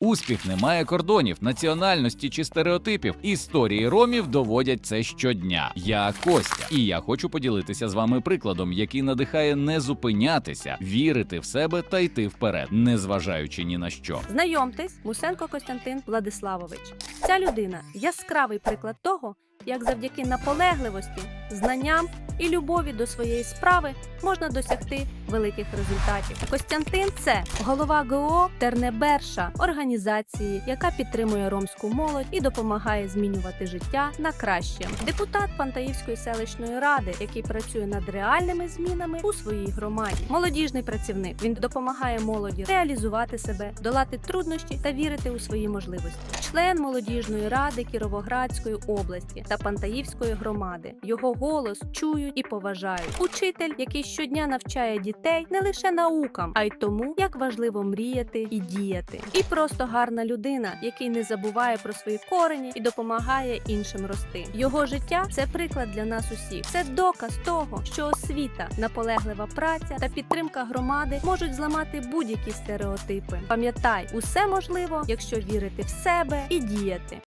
Успіх не має кордонів, національності чи стереотипів. Історії ромів доводять це щодня. Я Костя, і я хочу поділитися з вами прикладом, який надихає не зупинятися, вірити в себе та йти вперед, незважаючи ні на що. Знайомтесь, Мусенко Костянтин Владиславович. Ця людина яскравий приклад того, як завдяки наполегливості, знанням і любові до своєї справи можна досягти великих результатів. Костянтин це голова ГО Тернеберша, організації, яка підтримує ромську молодь і допомагає змінювати життя на краще. Депутат Пантаївської селищної ради, який працює над реальними змінами у своїй громаді. Молодіжний працівник. Він допомагає молоді реалізувати себе, долати труднощі та вірити у свої можливості. Член молодіжної ради Кіровоградської області та Пантаївської громади. Його голос чують і поважають. Учитель, який щодня навчає дітей не лише наукам, а й тому, як важливо мріяти і діяти. І просто гарна людина, який не забуває про свої корені і допомагає іншим рости. Його життя це приклад для нас усіх. Це доказ того, що освіта, наполеглива праця та підтримка громади можуть зламати будь-які стереотипи. Пам'ятай, усе можливо, якщо вірити в себе і діяти. ইন্ডিয়াতে